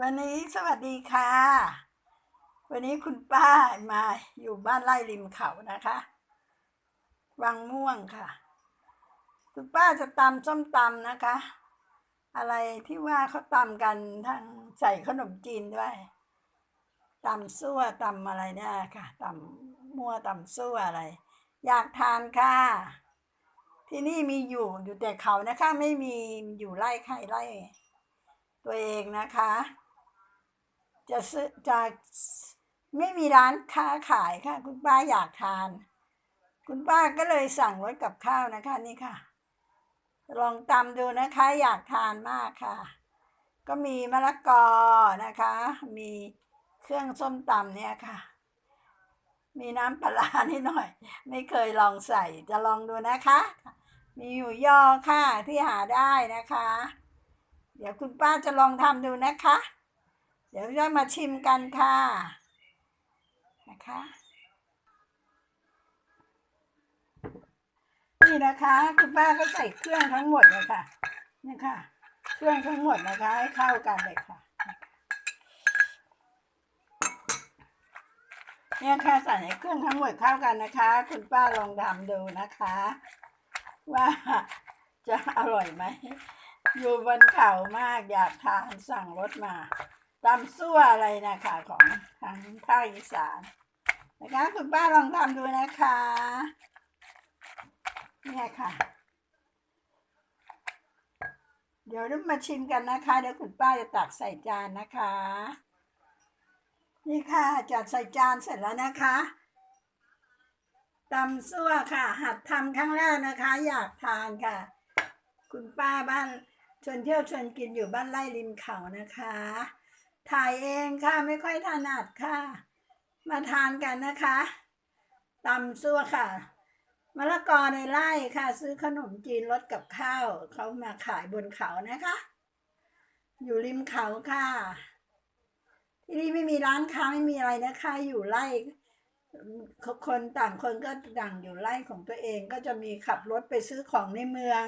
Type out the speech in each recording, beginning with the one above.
วันนี้สวัสดีค่ะ วันนี้คุณป้ามาอยู่บ้านไร่ริมเขานะคะวังม่วงค่ะ คุณป้าจะตำส้มตำนะคะ อะไรที่ว่าเขาตำกันทั้งใส่ขนมจีนด้วยตำซั่วตำอะไรเนี่ยค่ะตำมั่วตำซั่วอะไร อยากทานค่ะ ที่นี่มีอยู่อยู่แต่เขานะคะ ไม่มีอยู่ไร่ใครไร่ตัวเองนะคะ จะซื้อจะไม่มีร้านค้าขายค่ะ คุณป้าอยากทาน คุณป้าก็เลยสั่งรถกับข้าวนะคะนี่ค่ะ ลองตำดูนะคะอยากทานมากค่ะ ก็มีมะละกอนะคะ มีเครื่องส้มตำเนี่ยค่ะ มีน้ำปลานิดหน่อย ไม่เคยลองใส่จะลองดูนะคะ มีอยู่ยอค่ะที่หาได้นะคะ เดี๋ยวคุณป้าจะลองทำดูนะคะ เดี๋ยวจะมาชิมกันค่ะนะคะนี่นะคะคุณป้าก็ใส่เครื่องทั้งหมดเลยค่ะนี่ค่ะ เครื่องทั้งหมดนะคะให้เข้ากันเลยค่ะ เนี่ยค่ะใส่เครื่องทั้งหมดเข้ากันนะคะ คุณป้าลองทำดูนะคะ ว่าจะอร่อยไหมอยู่บนเขามากอยากทานสั่งรถมา ตำซั่วอะไรนะคะของทางภาคอีสานนะคะคุณป้าลองทำดูนะคะเนี่ยค่ะ เดี๋ยวเรามาชิมกันนะคะ เดี๋ยวคุณป้าจะตักใส่จานนะคะ นี่ค่ะจัดใส่จานเสร็จแล้วนะคะตำซั่วค่ะ หัดทำครั้งแรกนะคะ อยากทานค่ะ คุณป้าบ้านชวนเที่ยวชวนกินอยู่บ้านไร่ริมเขานะคะ ถ่ายเองค่ะไม่ค่อยถนัดค่ะ มาทานกันนะคะตำซั่วค่ะมะละกอในไร่ค่ะ ซื้อขนมจีนรสกับข้าวเขามาขายบนเขานะคะ อยู่ริมเขาค่ะ ที่นี่ไม่มีร้านค้าไม่มีอะไรนะคะ อยู่ไร่คนต่างคนก็ต่างอยู่ไร่ของตัวเองก็จะมีขับรถไปซื้อของในเมือง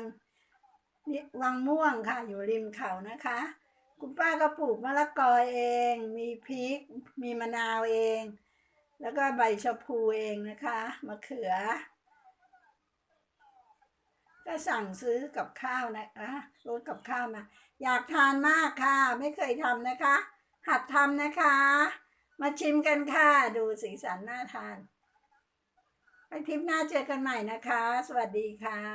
นี่วังม่วงค่ะ อยู่ริมเขานะคะ คุณป้าก็ปลูกมะละกอเอง มีพริก มีมะนาวเอง แล้วก็ใบชะพูเองนะคะมะเขือ ก็สั่งซื้อกับข้าวนะคะรถกับข้าวมา อยากทานมากค่ะ ไม่เคยทำนะคะ หัดทำนะคะ มาชิมกันค่ะ ดูสีสันน่าทาน ไปทริปหน้าเจอกันใหม่นะคะ สวัสดีค่ะ